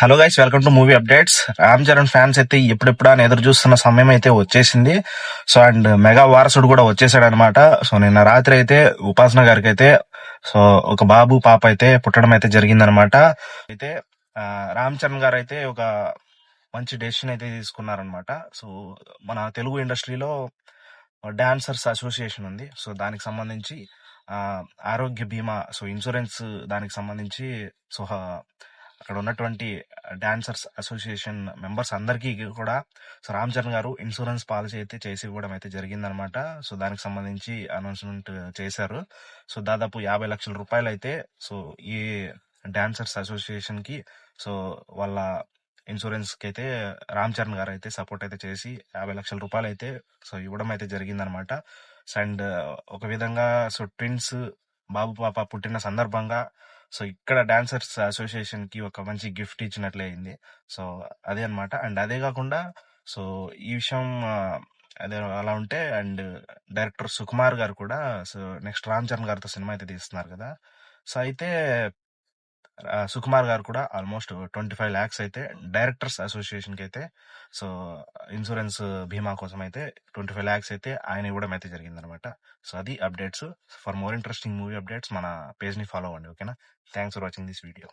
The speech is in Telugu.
Hello guys welcome to movie updates Ram Charan fans అయితే ఎప్పుడెప్పుడు అని ఎదురు చూస్తున్న సమయం అయితే వచ్చేసింది. సో అండ్ మెగా వారసుడు కూడా వచ్చేసాడు అనమాట సో నిన్న రాత్రి అయితే ఉపాసన గారికి అయితే సో ఒక బాబు పాప అయితే పుట్టడం అయితే జరిగిందనమాట అయితే రామ్ చరణ్ గారు అయితే ఒక మంచి డెసిషన్ అయితే తీసుకున్నారనమాట సో మన తెలుగు ఇండస్ట్రీలో డాన్సర్స్ అసోసియేషన్ ఉంది. సో దానికి సంబంధించి ఆరోగ్య బీమా సో ఇన్సూరెన్స్ దానికి సంబంధించి సో అక్కడ ఉన్నటువంటి డాన్సర్స్ అసోసియేషన్ మెంబర్స్ అందరికీ కూడా సో రామ్ చరణ్ గారు ఇన్సూరెన్స్ పాలసీ అయితే చేసి ఇవ్వడం అయితే జరిగిందనమాట. సో దానికి సంబంధించి అనౌన్స్మెంట్ చేశారు. సో దాదాపు యాభై లక్షల రూపాయలు అయితే సో ఈ డాన్సర్స్ అసోసియేషన్కి సో వాళ్ళ ఇన్సూరెన్స్కి అయితే రామ్ చరణ్ గారు అయితే సపోర్ట్ అయితే చేసి యాభై లక్షల రూపాయలు అయితే సో ఇవ్వడం అయితే జరిగిందనమాట. అండ్ ఒక విధంగా సో ట్విన్స్ బాబు పాప పుట్టిన సందర్భంగా సో ఇక్కడ డాన్సర్స్ అసోసియేషన్కి ఒక మంచి గిఫ్ట్ ఇచ్చినట్లే అయింది. సో అదే అనమాట అండ్ అదే కాకుండా సో ఈ విషయం అదే అలా ఉంటే అండ్ డైరెక్టర్ సుకుమార్ గారు కూడా సో నెక్స్ట్ రామ్ చరణ్ గారితో సినిమా అయితే తీస్తున్నారు కదా. సో అయితే సుకుమార్ గారు కూడా ఆల్మోస్ట్ ట్వంటీ ఫైవ్ ల్యాక్స్ అయితే డైరెక్టర్స్ అసోసియేషన్కి అయితే సో ఇన్సూరెన్స్ బీమా కోసం అయితే ట్వంటీ ఫైవ్ ల్యాక్స్ అయితే ఆయన ఇవ్వడం అయితే జరిగిందనమాట. సో అది updates. For more interesting movie updates మన పేజ్ని ఫాలో అవ్వండి ఓకేనా? Thanks for watching this video.